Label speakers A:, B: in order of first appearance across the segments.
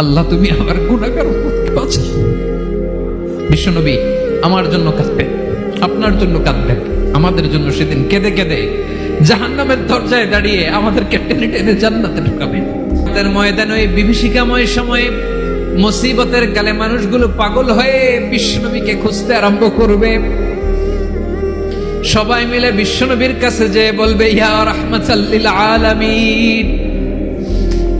A: আল্লাহ, তুমি আমার গুণাগার বিশ্বনবী আমার জন্য কাঁদবেন আপনার জন্য কাঁদবেন আমাদের জন্য সেদিন কেঁদে কেঁদে জাহান্নামের দরজায় দাঁড়িয়ে আমাদেরকে টেনে টেনে জান্নাতে ঢুকাবেন। আমাদের ময়দানে ওই বিভীষিকাময় সময়ে মুসিবতের কালে মানুষগুলো পাগল হয়ে বিশ্বনবীকে খুঁজতে আরম্ভ করবে। সবাই মিলে বিশ্বনবীর কাছে যে বলবে, ইয়া রাহমাতাল্লিল আলামিন।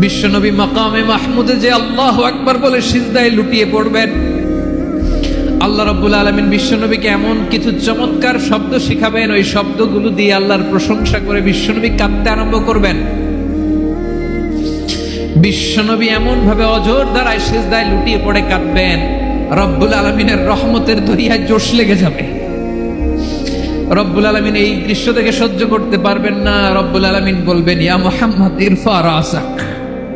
A: বিশ্বনবী মাকামে মাহমুদে যে আল্লাহ একবার বলে সিজদায় লুটিয়ে পড়বেন। আল্লাহ রব্বুল আলমিন বিশ্বনবীকে এমন কিছু চমৎকার শব্দ শিখাবেন, ওই শব্দগুলো দিয়ে আল্লাহর প্রশংসা করে বিশ্বনবী কাঁদতে আরম্ভ করবেন। বিশ্বনবী এমন ভাবে অজোর দ্বারায় সিজদায় লুটিয়ে পড়ে কাঁদবেন, রব্বুল আলমিনের রহমতের দরিয়ায় জোশ লেগে যাবে। রব্বুল আলমিন এই দৃশ্য থেকে সহ্য করতে পারবেন না। রব্বুল আলমিন বলবেন, ইয়া মোহাম্মদ, ইরফা রাসাক।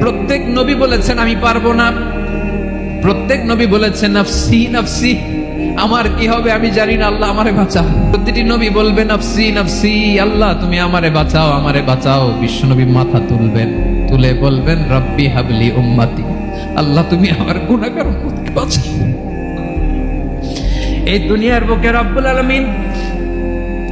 A: প্রত্যেক নবী বলেছেন, আমি পারব না। প্রত্যেক নবী বলেছেন, নফসি নফসি, আমার কি হবে আমি জানি না, আল্লাহ আমারে বাঁচাও। প্রতিটি নবী বলবে, নফসি নফসি, আল্লাহ, তুমি আমারে বাঁচাও আমারে বাঁচাও। বিশ্বনবী মাথা তুলবেন, তুলে বলবেন, রব্বি হাবলি উম্মাতি, আল্লাহ, তুমি আমার গুণাগার বাঁচাও। এই দুনিয়ার বুকে রব্বুল আলমিন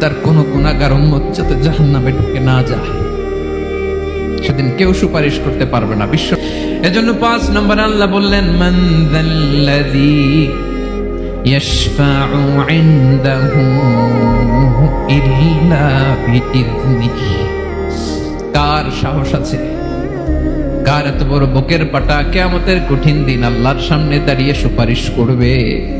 A: তার কোনো গুণাগার উম্মত যাতে জাহান্নামে ঢুকে না যায়। সেদিন কেউ সুপারিশ করতে পারবে না বিশ্ব। এজন্য পাঁচ নম্বর আল্লাহ বললেন, মান ইল্লা কার সাহস আছে? কার এত বড় বুকের পাটা? কেয়ামতের কঠিন দিন আল্লাহর সামনে দাঁড়িয়ে সুপারিশ করবে।